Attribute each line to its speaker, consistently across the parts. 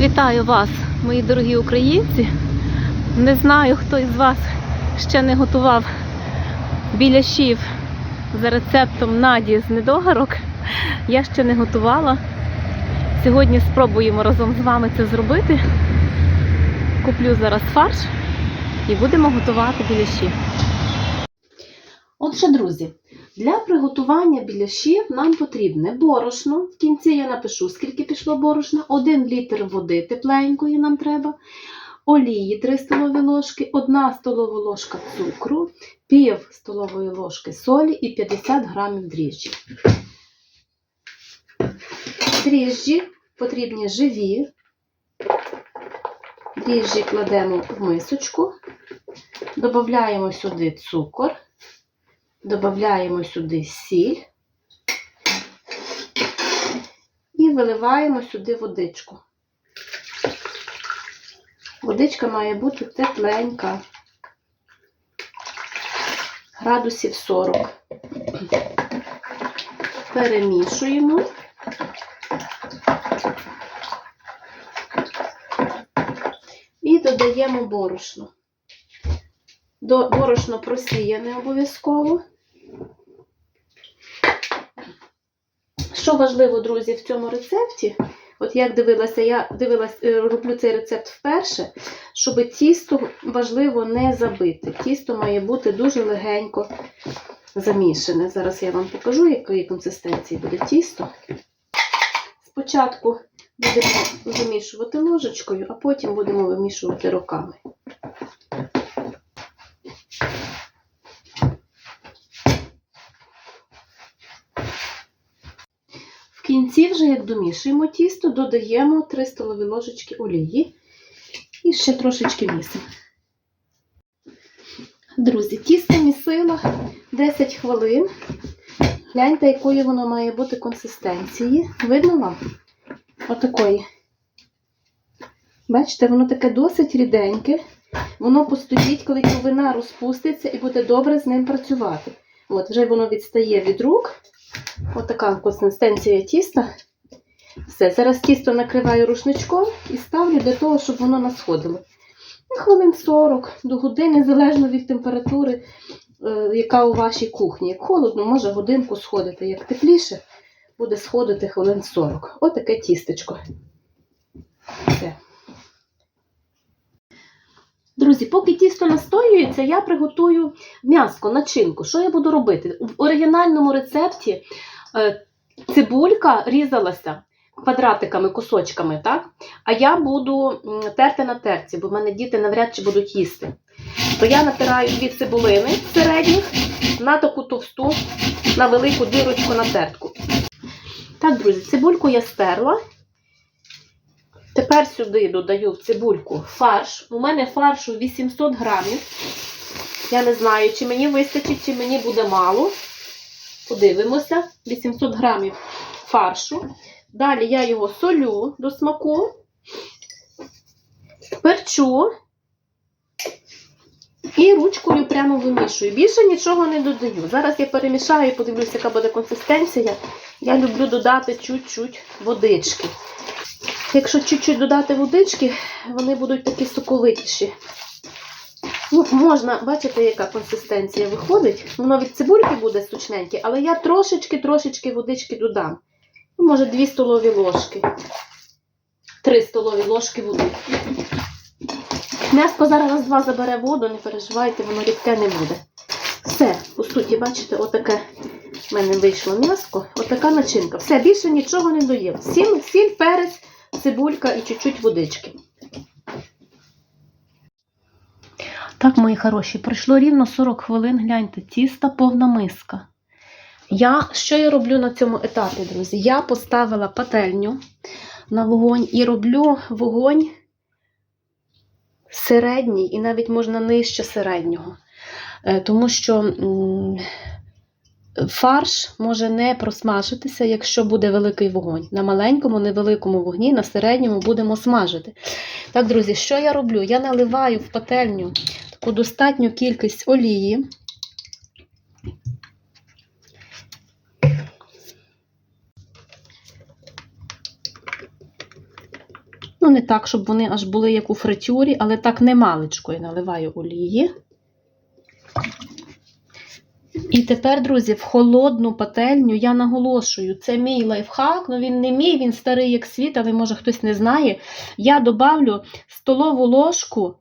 Speaker 1: Вітаю вас, мої дорогі українці. Не знаю, хто із вас ще не готував біляшів за рецептом Наді з недогарок. Я ще не готувала. Сьогодні спробуємо разом з вами це зробити. Куплю зараз фарш і будемо готувати біляші. Отже, друзі, для приготування біляшів нам потрібне борошно. В кінці я напишу, скільки пішло борошна. 1 літр води тепленької нам треба, олії 3 столові ложки, 1 столова ложка цукру, пів столової ложки солі і 50 грамів дріжджі. Дріжджі потрібні живі. Дріжджі кладемо в мисочку, додаємо сюди цукор. Додаємо сюди сіль і виливаємо сюди водичку. Водичка має бути тепленька, градусів 40. Перемішуємо. І додаємо борошно. Борошно просіяне обов'язково. Що важливо, друзі, в цьому рецепті, от як дивилася, я дивилась, е, роблю цей рецепт вперше, щоб тісто важливо не забити. Тісто має бути дуже легенько замішане. Зараз я вам покажу, якої консистенції буде тісто. Спочатку будемо замішувати ложечкою, а потім будемо вимішувати руками. В вже як домішуємо тісто, додаємо 3 столові ложечки олії і ще трошечки місимо. Друзі, тісто місила 10 хвилин. Гляньте, якої воно має бути консистенції. Видно вам? Отакої. Бачите, воно таке досить ріденьке. Воно постоїть, коли кровина розпуститься, і буде добре з ним працювати. От, вже воно відстає від рук. Отака консистенція тіста. Все, зараз тісто накриваю рушничком і ставлю для того, щоб воно насходило. Ну, Хвилин 40 до години, залежно від температури, е, яка у вашій кухні. Як холодно, може годинку сходити. Як тепліше, буде сходити хвилин 40. Отаке тістечко. Все. Друзі, поки тісто настоюється, я приготую м'яско, начинку. Що я буду робити? В оригінальному рецепті е, цибулька різалася квадратиками, кусочками, так? А я буду терти на терці, бо в мене діти навряд чи будуть їсти. То я натираю дві цибулини середніх на таку товсту, на велику дірочку на тертку. Так, друзі, цибульку я стерла. Тепер сюди додаю в цибульку фарш. У мене фаршу 800 грамів. Я не знаю, чи мені вистачить, чи мені буде мало. Подивимося. 800 грамів фаршу. Далі я його солю до смаку, перчу і ручкою прямо вимішую. Більше нічого не додаю. Зараз я перемішаю і подивлюся, яка буде консистенція. Я люблю додати чуть-чуть водички. Якщо чуть-чуть додати водички, вони будуть такі соковитіші. Ну, можна, бачите, яка консистенція виходить. Воно від цибульки буде сучненьке, але я трошечки-трошечки водички додам. Ну, Може, 2 столові ложки. 3 столові ложки води. М'яско зараз раз-два забере воду, не переживайте, воно рідке не буде. Все, по суті, бачите, отаке в мене вийшло м'яско, отака начинка. Все, більше нічого не доїв. Сіль, сіль, перець, цибулька і чуть-чуть водички. Так, мої хороші, пройшло рівно 40 хвилин, гляньте, тіста повна миска. Я, що я роблю на цьому етапі, друзі? Я поставила пательню на вогонь і роблю вогонь середній, і навіть можна нижче середнього. Е, Тому що фарш може не просмажитися, якщо буде великий вогонь. На маленькому, невеликому вогні, на середньому будемо смажити. Так, друзі, що я роблю? Я наливаю в пательню таку достатню кількість олії. Не так, щоб вони аж були як у фритюрі, але так немалечко я наливаю олії. І тепер, друзі, в холодну пательню я наголошую, це мій лайфхак, ну він не мій, він старий як світ, але може хтось не знає. Я добавлю столову ложку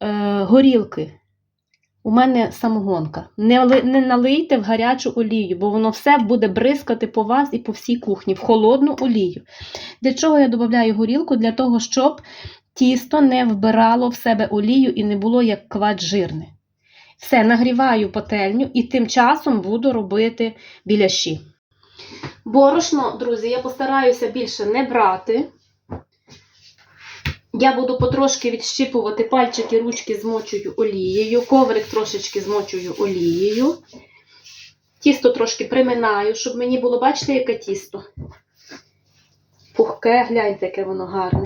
Speaker 1: е, горілки. У мене самогонка. Не, не налийте в гарячу олію, бо воно все буде бризкати по вас і по всій кухні, в холодну олію. Для чого я додаю горілку? Для того, щоб тісто не вбирало в себе олію і не було як квач жирне. Все, нагріваю пательню і тим часом буду робити біляші. Борошно, друзі, я постараюся більше не брати. Я буду потрошки відщипувати пальчики, ручки змочую олією, коврик трошечки змочую олією. Тісто трошки приминаю, щоб мені було, бачите, яке тісто? Пухке, гляньте, яке воно гарне.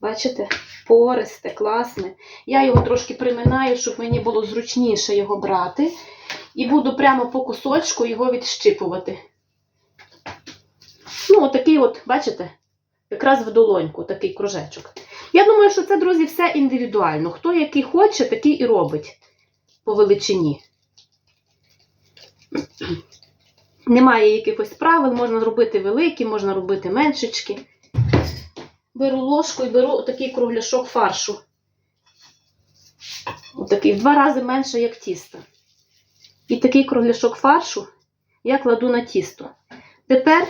Speaker 1: Бачите? Пористе, класне. Я його трошки приминаю, щоб мені було зручніше його брати. І буду прямо по кусочку його відщипувати. Ну, отакий от, бачите, якраз в долоньку, такий кружечок. Я думаю, що це, друзі, все індивідуально. Хто який хоче, такий і робить по величині. Немає якихось правил, можна робити великі, можна робити меншечки. Беру ложку і беру такий кругляшок фаршу. Отакий, в два рази менше, як тісто. І такий кругляшок фаршу я кладу на тісто. Тепер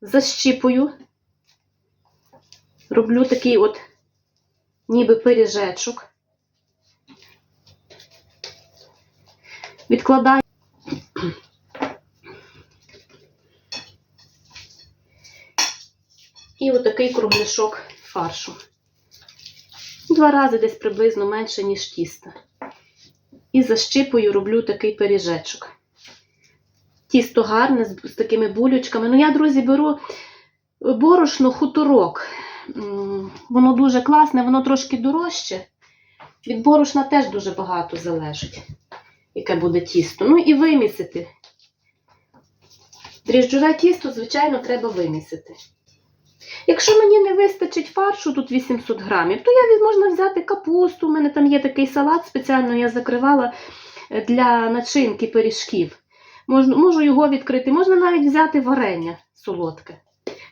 Speaker 1: защіпую, роблю такий от ніби пиріжечок. Відкладаю. І отакий кругляшок фаршу. Два рази десь приблизно менше, ніж тіста. І защипую, роблю такий пиріжечок. Тісто гарне, з такими булючками. Ну, я, друзі, беру борошно хуторок. Воно дуже класне, воно трошки дорожче. Від борошна теж дуже багато залежить, яке буде тісто. Ну і вимісити. Дріжджове тісто, звичайно, треба вимісити. Якщо мені не вистачить фаршу, тут 800 грамів, то я можна взяти капусту. У мене там є такий салат, спеціально я закривала е, для начинки пиріжків. Можу його відкрити. Можна навіть взяти варення солодке.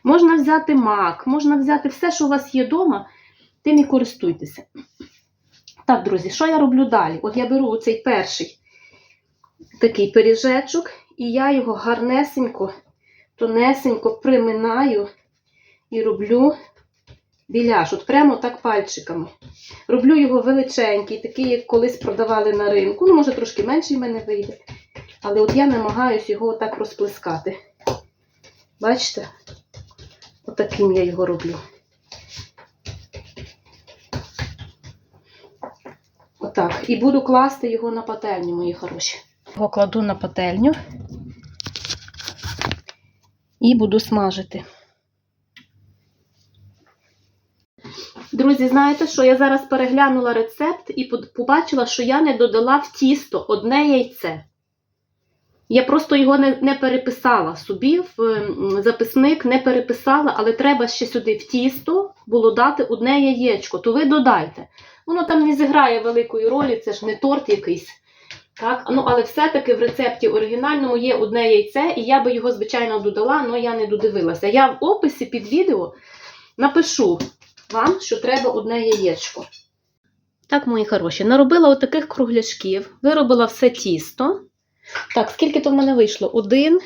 Speaker 1: Можна взяти мак, можна взяти все, що у вас є вдома, тим і користуйтеся. Так, друзі, що я роблю далі? От я беру цей перший такий пиріжечок, і я його гарнесенько, тонесенько приминаю і роблю біляш, от прямо так пальчиками. Роблю його величенький, такий, як колись продавали на ринку. Ну, може, трошки менший в мене вийде. Але от я намагаюсь його отак розплескати. Бачите? Отаким я його роблю. Отак. І буду класти його на пательню, мої хороші. Його кладу на пательню і буду смажити. Друзі, знаєте що? Я зараз переглянула рецепт і побачила, що я не додала в тісто одне яйце. Я просто його не, не переписала собі в ем, записник, не переписала, але треба ще сюди в тісто було дати одне яєчко, то ви додайте. Воно там не зіграє великої ролі, це ж не торт якийсь. Так? Ну, але все-таки в рецепті оригінальному є одне яйце, і я би його, звичайно, додала, але я не додивилася. Я в описі під відео напишу вам, що треба одне яєчко. Так, мої хороші, наробила отаких кругляшків, виробила все тісто. Так, скільки то в мене вийшло? Один,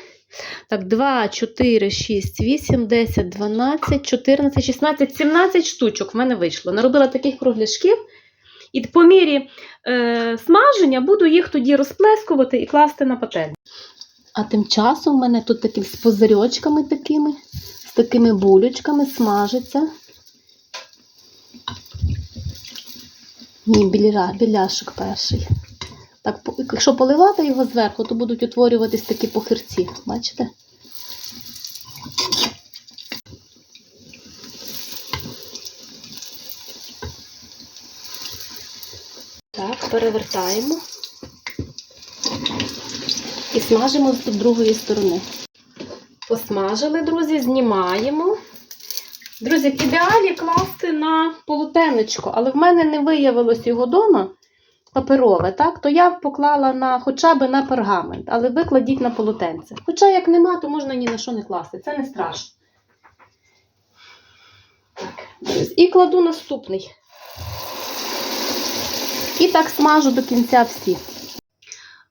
Speaker 1: так, 2, 4, 6, 8, 10, 12, 14, 16, 17 штучок в мене вийшло. Наробила таких кругляшків. І по мірі е, смаження буду їх тоді розплескувати і класти на пательню. А тим часом в мене тут такі з позирьочками такими, з такими булючками смажиться. Мій біля, біляшок перший. Так, якщо поливати його зверху, то будуть утворюватись такі похирці. Бачите? Так, перевертаємо і смажимо з другої сторони. Посмажили, друзі, знімаємо. Друзі, в ідеалі класти на полотенечко, але в мене не виявилось його вдома паперове, так? то я поклала на хоча б на пергамент, але ви кладіть на полотенце. Хоча як нема, то можна ні на що не класти, це не страшно. Так, і кладу наступний. І так смажу до кінця всі.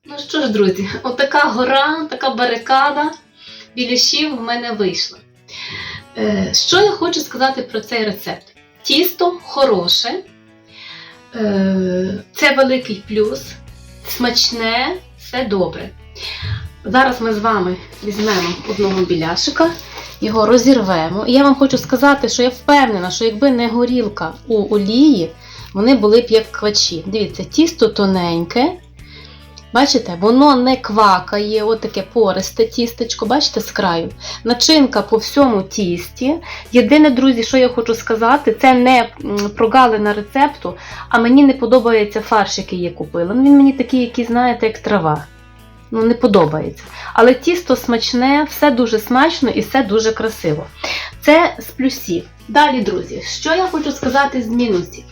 Speaker 1: Ну що ж, друзі, отака гора, така барикада біляшів в мене вийшла. Е, Що я хочу сказати про цей рецепт? Тісто хороше, це великий плюс, смачне, все добре. Зараз ми з вами візьмемо одного біляшика, його розірвемо. І я вам хочу сказати, що я впевнена, що якби не горілка у олії, вони були б як квачі. Дивіться, тісто тоненьке. Бачите, воно не квакає, от таке пористе тістечко, бачите, з краю. Начинка по всьому тісті. Єдине, друзі, що я хочу сказати, це не прогалина рецепту, а мені не подобається фарш, який я купила. Ну, він мені такий, який, знаєте, як трава. Ну, не подобається. Але тісто смачне, все дуже смачно і все дуже красиво. Це з плюсів. Далі, друзі, що я хочу сказати з мінусів?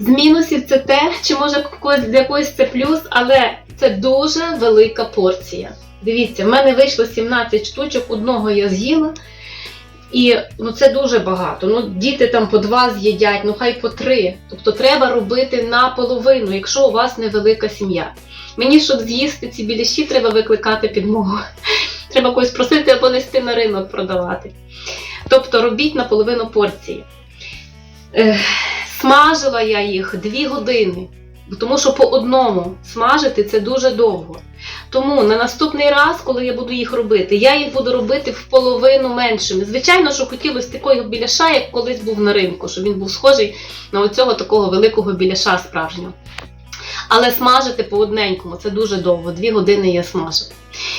Speaker 1: З мінусів це те, чи може для когось це плюс, але це дуже велика порція. Дивіться, в мене вийшло 17 штучок, одного я з'їла. І ну, це дуже багато. Ну, діти там по два з'їдять, ну хай по три. Тобто треба робити наполовину, якщо у вас невелика сім'я. Мені, щоб з'їсти ці біляші, треба викликати підмогу. Треба когось просити або нести на ринок продавати. Тобто робіть наполовину порції. Ех, Смажила я їх 2 години, тому що по одному смажити це дуже довго. Тому на наступний раз, коли я буду їх робити, я їх буду робити в половину меншими. Звичайно, що хотілося такого біляша, як колись був на ринку, щоб він був схожий на оцього такого великого біляша справжнього. Але смажити по одненькому це дуже довго, 2 години я смажила.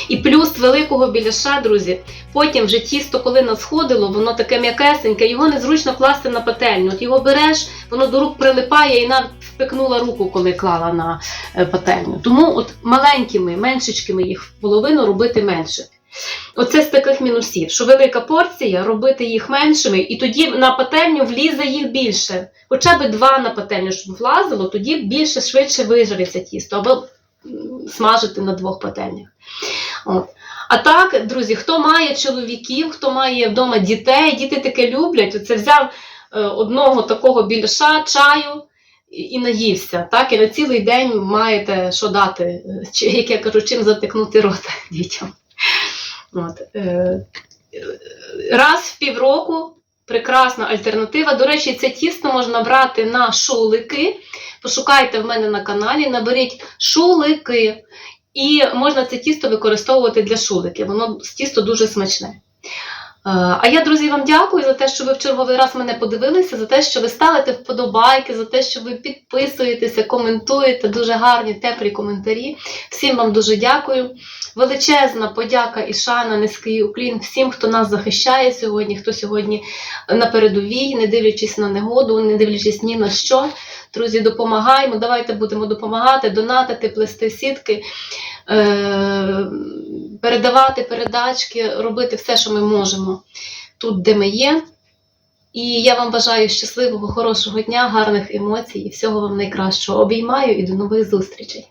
Speaker 1: І плюс великого біляша, друзі, потім вже тісто, коли насходило, воно таке м'якесеньке, його незручно класти на пательню. От його береш, воно до рук прилипає і навіть впекнула руку, коли клала на е, пательню. Тому от маленькими, меншечкими їх половину робити менше. Оце з таких мінусів, що велика порція, робити їх меншими, і тоді на пательню влізе їх більше. Хоча б два на пательню, щоб влазило, тоді більше швидше вижариться тісто, або смажити на двох пательнях. От. А так, друзі, хто має чоловіків, хто має вдома дітей, діти таке люблять, оце взяв е, одного такого біляша, чаю і, наївся. Так? І на цілий день маєте що дати, чи, як я кажу, чим затикнути рота дітям. От. Е, раз в півроку прекрасна альтернатива. До речі, це тісто можна брати на шулики. Пошукайте в мене на каналі, наберіть шулики. І можна це тісто використовувати для шулики. Воно тісто дуже смачне. Е, А я, друзі, вам дякую за те, що ви в черговий раз мене подивилися, за те, що ви ставите вподобайки, за те, що ви підписуєтеся, коментуєте. Дуже гарні, теплі коментарі. Всім вам дуже дякую. Величезна подяка і шана, низький уклін всім, хто нас захищає сьогодні, хто сьогодні на передовій, не дивлячись на негоду, не дивлячись ні на що. Друзі, допомагаємо. Давайте будемо допомагати, донатити, плести сітки, передавати передачки, робити все, що ми можемо тут, де ми є. І я вам бажаю щасливого, хорошого дня, гарних емоцій і всього вам найкращого. Обіймаю і до нових зустрічей.